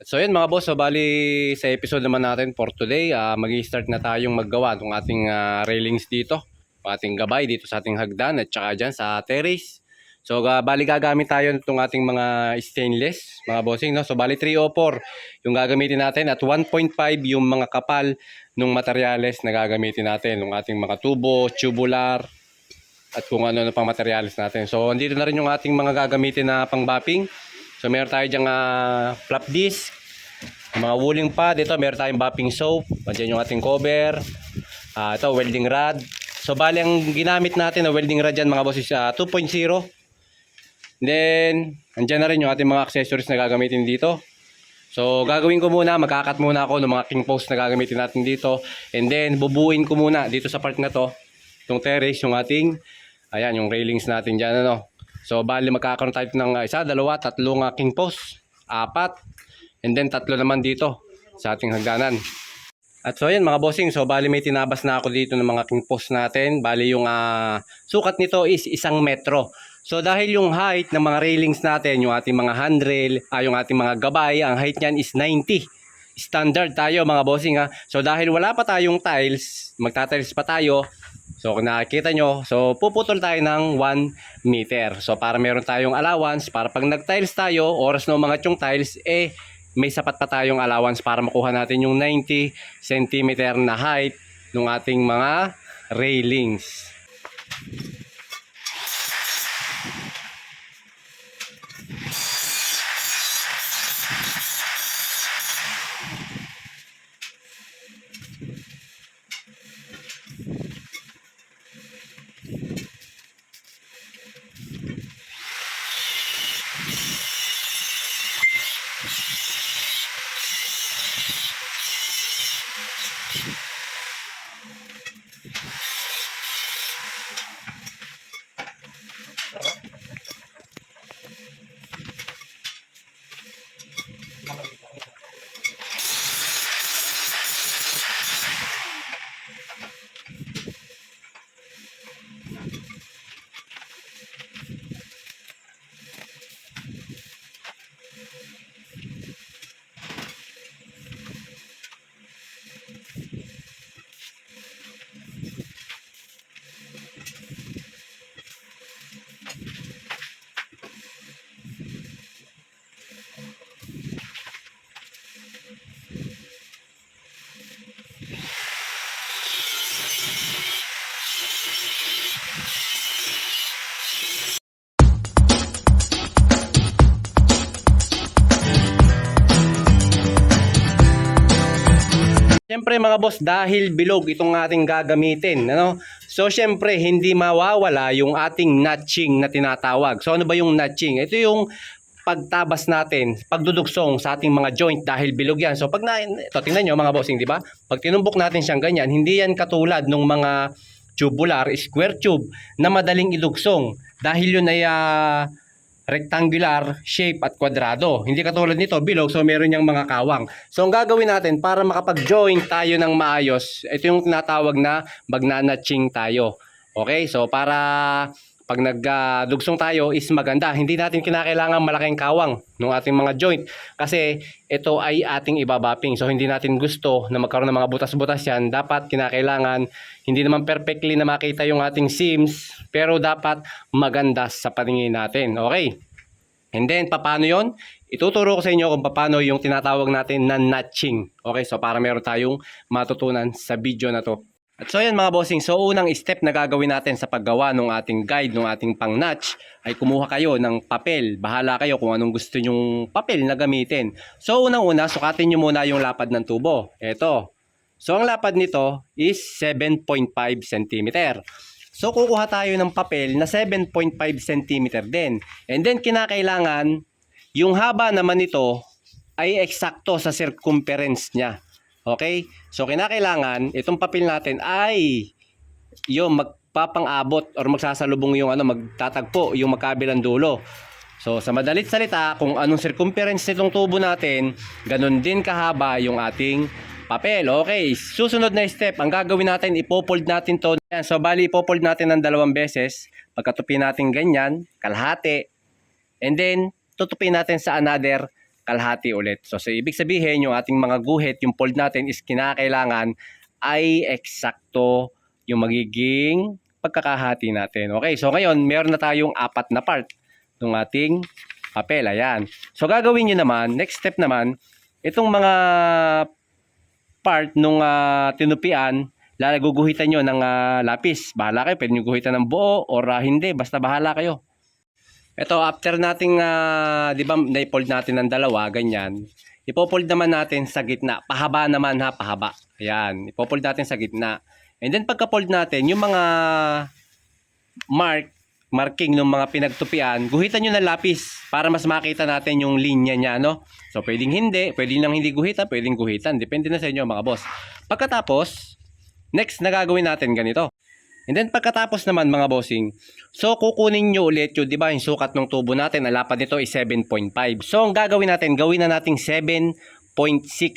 So yun mga boss, so bali sa episode naman natin for today, uh, mag-start na tayong maggawa ng ating ah, railings dito, ating gabay dito sa ating hagdan at saka dyan sa terrace. So ga- bali gagamit tayo nitong ating mga stainless, mga bossing, no? So bali 304 yung gagamitin natin at 1.5 yung mga kapal ng materyales na gagamitin natin, ng ating mga tubo, tubular, at kung ano na pang materyales natin. So andito na rin yung ating mga gagamitin na pang bapping. So meron tayo diyang ah, flap disc, mga wooling pad, ito meron tayong bapping soap, andyan yung ating cover, Ah, ito welding rod. So bali ang ginamit natin na welding rod dyan mga boss is ah, 2.0. Then, andyan na rin yung ating mga accessories na gagamitin dito. So, gagawin ko muna, magkakat muna ako ng mga king post na gagamitin natin dito. And then, bubuin ko muna dito sa part na to, itong terrace, yung ating, ayan, yung railings natin dyan, ano. So, bali magkakaroon tayo ng uh, isa, dalawa, tatlong uh, king post, apat, and then tatlo naman dito sa ating hagdanan. At so yan mga bossing, so bali may tinabas na ako dito ng mga king post natin. Bali yung ah, sukat nito is isang metro. So dahil yung height ng mga railings natin, yung ating mga handrail, ah, yung ating mga gabay, ang height niyan is 90. Standard tayo mga bossing ha. So dahil wala pa tayong tiles, magtatiles pa tayo. So kung nakikita nyo, so puputol tayo ng 1 meter. So para meron tayong allowance, para pag nag-tiles tayo, oras ng mga tiyong tiles, eh may sapat pa tayong allowance para makuha natin yung 90 cm na height ng ating mga railings. Siyempre mga boss, dahil bilog itong ating gagamitin, ano? So siyempre hindi mawawala yung ating notching na tinatawag. So ano ba yung notching? Ito yung pagtabas natin, pagdudugsong sa ating mga joint dahil bilog yan. So pag na, ito tingnan nyo mga bossing, di ba? Pag tinumbok natin siyang ganyan, hindi yan katulad ng mga tubular, square tube na madaling idugsong dahil yun ay ah, rectangular shape at kwadrado. Hindi katulad nito, bilog, so meron niyang mga kawang. So ang gagawin natin para makapag-join tayo ng maayos, ito yung tinatawag na magnanatching tayo. Okay? So para pag nagdugsong tayo is maganda. Hindi natin kinakailangan malaking kawang ng ating mga joint kasi ito ay ating ibabapping. So hindi natin gusto na magkaroon ng mga butas-butas yan. Dapat kinakailangan hindi naman perfectly na makita yung ating seams pero dapat maganda sa paningin natin. Okay? And then, paano yon? Ituturo ko sa inyo kung paano yung tinatawag natin na notching. Okay, so para meron tayong matutunan sa video na to. At so yan mga bossing, so unang step na gagawin natin sa paggawa ng ating guide, ng ating pang notch, ay kumuha kayo ng papel. Bahala kayo kung anong gusto nyong papel na gamitin. So unang-una, sukatin nyo muna yung lapad ng tubo. Ito. So ang lapad nito is 7.5 cm. So kukuha tayo ng papel na 7.5 cm din. And then kinakailangan, yung haba naman nito ay eksakto sa circumference niya. Okay? So kinakailangan, itong papel natin ay yung magpapang-abot or magsasalubong yung ano, magtatagpo yung magkabilang dulo. So sa madalit salita, kung anong circumference nitong tubo natin, ganun din kahaba yung ating papel. Okay, susunod na step, ang gagawin natin, ipopold natin to. Yan, so bali ipopold natin ng dalawang beses. Pagkatupi natin ganyan, kalahati. And then, tutupin natin sa another kalahati ulit. So, so ibig sabihin, yung ating mga guhit, yung fold natin is kinakailangan ay eksakto yung magiging pagkakahati natin. Okay, so ngayon, meron na tayong apat na part ng ating papel. Ayan. So, gagawin nyo naman, next step naman, itong mga part nung ah, tinupian, lalaguguhitan nyo ng ah, lapis. Bahala kayo, pwede nyo guhitan ng buo or ah, hindi, basta bahala kayo. Ito, after nating, ah, di ba, na-fold natin ng dalawa, ganyan. Ipofold naman natin sa gitna. Pahaba naman ha, pahaba. Ayan, ipofold natin sa gitna. And then pagka-fold natin, yung mga mark, marking ng mga pinagtupian, guhitan nyo ng lapis para mas makita natin yung linya niya, no? So, pwedeng hindi, pwedeng lang hindi guhitan, pwedeng guhitan. Depende na sa inyo, mga boss. Pagkatapos, next na gagawin natin ganito. And then pagkatapos naman mga bossing, so kukunin nyo ulit yung, di ba, yung sukat ng tubo natin, ang lapad nito is 7.5. So ang gagawin natin, gawin na nating 7.6.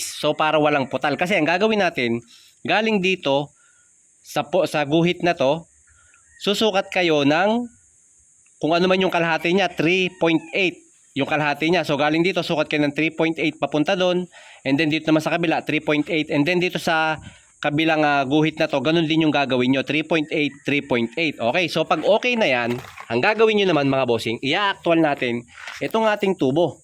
So para walang putal. Kasi ang gagawin natin, galing dito, sa, po, sa guhit na to, susukat kayo ng, kung ano man yung kalahati niya, 3.8 yung kalahati niya. So galing dito, sukat kayo ng 3.8 papunta doon. And then dito naman sa kabila, 3.8. And then dito sa kabilang ah, guhit na to, ganun din yung gagawin nyo. 3.8, 3.8. Okay, so pag okay na yan, ang gagawin nyo naman mga bossing, i-actual natin itong ating tubo.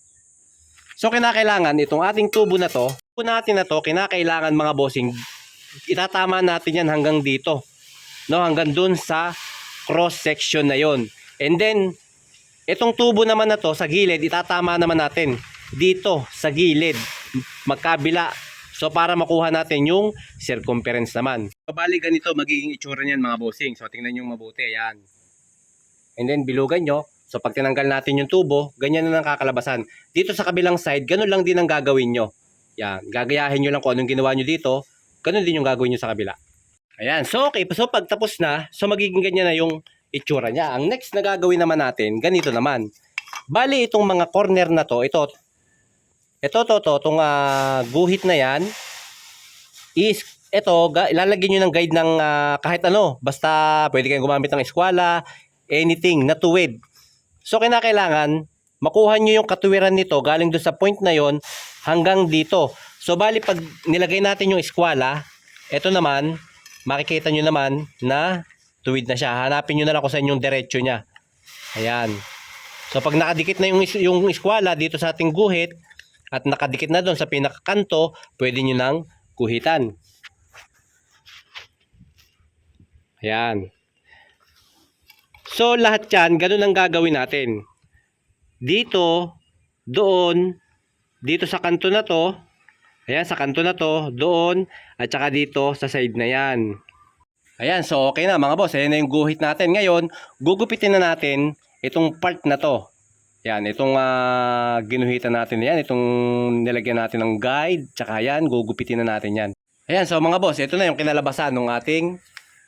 So kinakailangan itong ating tubo na to, tubo natin na to, kinakailangan mga bossing, itatama natin yan hanggang dito. No, hanggang dun sa cross section na yon. And then, itong tubo naman na to sa gilid, itatama naman natin dito sa gilid, magkabila. So para makuha natin yung circumference naman. So bali ganito magiging itsura niyan mga bossing. So tingnan niyo mabuti, ayan. And then bilugan nyo. So pag tinanggal natin yung tubo, ganyan na ang kakalabasan. Dito sa kabilang side, ganun lang din ang gagawin nyo. Yan, gagayahin nyo lang kung anong ginawa nyo dito, ganun din yung gagawin nyo sa kabila. Ayan, so okay, so pag tapos na, so magiging ganyan na yung itsura niya. Ang next na gagawin naman natin, ganito naman. Bali itong mga corner na to, ito, ito, to, to, itong ah, guhit na yan, is, ito, ga, ilalagyan nyo ng guide ng ah, kahit ano, basta pwede kayong gumamit ng eskwala, anything, na tuwid. So, kinakailangan, makuha nyo yung katuwiran nito galing doon sa point na yon hanggang dito. So, bali, pag nilagay natin yung eskwala, ito naman, makikita nyo naman na tuwid na siya. Hanapin nyo na lang kung saan yung diretsyo niya. Ayan. So, pag nakadikit na yung, yung eskwala dito sa ating guhit, at nakadikit na doon sa pinakakanto, pwede nyo nang guhitan. Ayan. So, lahat yan, ganun ang gagawin natin. Dito, doon, dito sa kanto na to, ayan, sa kanto na to, doon, at saka dito sa side na yan. Ayan, so okay na mga boss, ayan na yung guhit natin. Ngayon, gugupitin na natin itong part na to. Yan, itong ah, ginuhitan natin yan, itong nilagyan natin ng guide, tsaka yan, gugupitin na natin yan. Ayan, so mga boss, ito na yung kinalabasan ng ating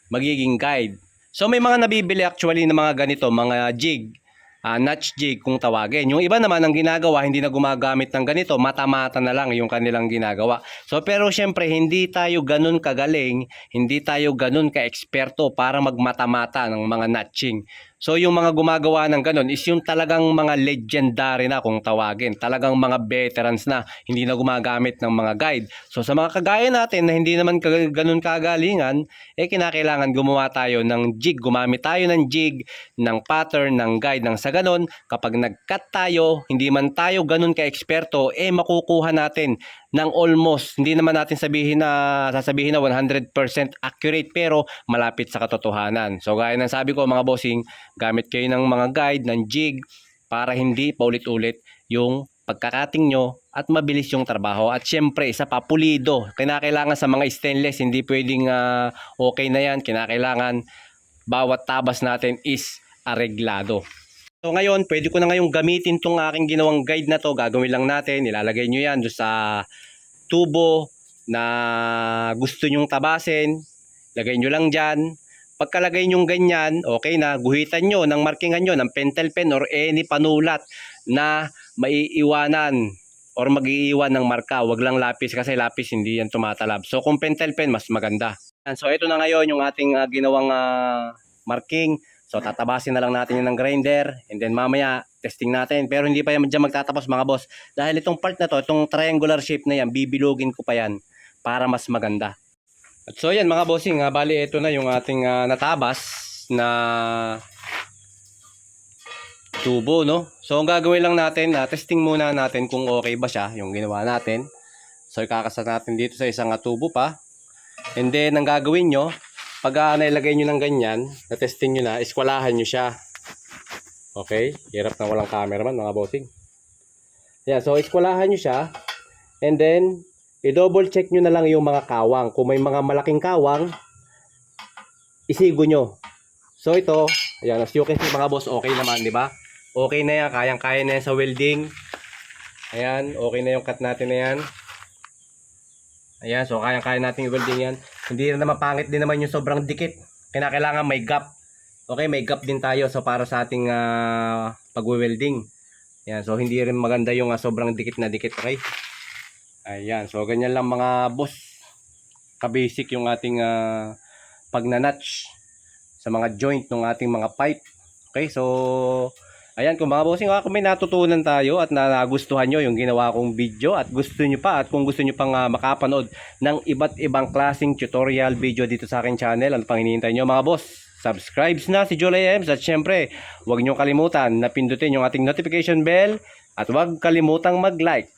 magiging guide. So may mga nabibili actually ng mga ganito, mga jig, ah, notch jig kung tawagin. Yung iba naman ang ginagawa, hindi na gumagamit ng ganito, mata-mata na lang yung kanilang ginagawa. So pero syempre, hindi tayo ganun kagaling, hindi tayo ganun ka-eksperto para magmata-mata ng mga notching. So yung mga gumagawa ng ganun is yung talagang mga legendary na kung tawagin. Talagang mga veterans na hindi na gumagamit ng mga guide. So sa mga kagaya natin na hindi naman ganun kagalingan, eh kinakailangan gumawa tayo ng jig. Gumamit tayo ng jig, ng pattern, ng guide. Nang sa ganun, kapag nag-cut tayo, hindi man tayo ganun ka-eksperto, eh makukuha natin ng almost, hindi naman natin sabihin na, sasabihin na 100% accurate pero malapit sa katotohanan. So gaya ng sabi ko mga bossing, gamit kayo ng mga guide, ng jig, para hindi paulit-ulit yung pagkakating nyo at mabilis yung trabaho. At syempre, isa pa, pulido. Kinakailangan sa mga stainless, hindi pwedeng ah, okay na yan. Kinakailangan bawat tabas natin is areglado. So ngayon, pwede ko na ngayong gamitin tong aking ginawang guide na to. Gagawin lang natin, ilalagay nyo yan doon sa tubo na gusto nyong tabasin. Lagay nyo lang dyan. Pagkalagay nyo ganyan, okay na, guhitan nyo ng markingan nyo ng pentel pen or any panulat na maiiwanan or mag-iiwan ng marka. Wag lang lapis kasi lapis hindi yan tumatalab. So kung pentel pen, mas maganda. Yan, So ito na ngayon yung ating ah, ginawang ah, marking. So tatabasin na lang natin yun ng grinder and then mamaya testing natin. Pero hindi pa yan dyan magtatapos mga boss. Dahil itong part na to, itong triangular shape na yan, bibilogin ko pa yan para mas maganda. At so yan mga bossing, ah, bali ito na yung ating ah, natabas na tubo, no? So, ang gagawin lang natin, na testing muna natin kung okay ba siya, yung ginawa natin. So, kakasa natin dito sa isang ah, tubo pa. And then, ang gagawin nyo, pag uh, nailagay nyo ng ganyan, na-testing nyo na, iskwalahan nyo siya. Okay? Hirap na walang cameraman, mga bossing. Yan, so iskwalahan nyo siya. And then, i-double check nyo na lang yung mga kawang. Kung may mga malaking kawang, isigo nyo. So ito, ayan, as you can see mga boss, okay naman, di ba? Okay na yan, kayang-kaya na yan sa welding. Ayan, okay na yung cut natin na yan. Ayan, so kayang-kaya natin yung welding yan. Hindi na naman pangit din naman yung sobrang dikit. Kinakailangan may gap. Okay, may gap din tayo so para sa ating ah, pag-welding. Ayan, so hindi rin maganda yung ah, sobrang dikit na dikit, okay? Ayan, so ganyan lang mga boss. Ka-basic yung ating uh, pagnanatch sa mga joint ng ating mga pipe. Okay, so ayan kung mga bossing, ah, kung may natutunan tayo at na- nagustuhan nyo yung ginawa kong video at gusto nyo pa at kung gusto nyo pang ah, makapanood ng iba't ibang klaseng tutorial video dito sa aking channel, ano pang hinihintay nyo mga boss? Subscribes na si Julie Ems at syempre, huwag nyo kalimutan na pindutin yung ating notification bell at huwag kalimutang mag-like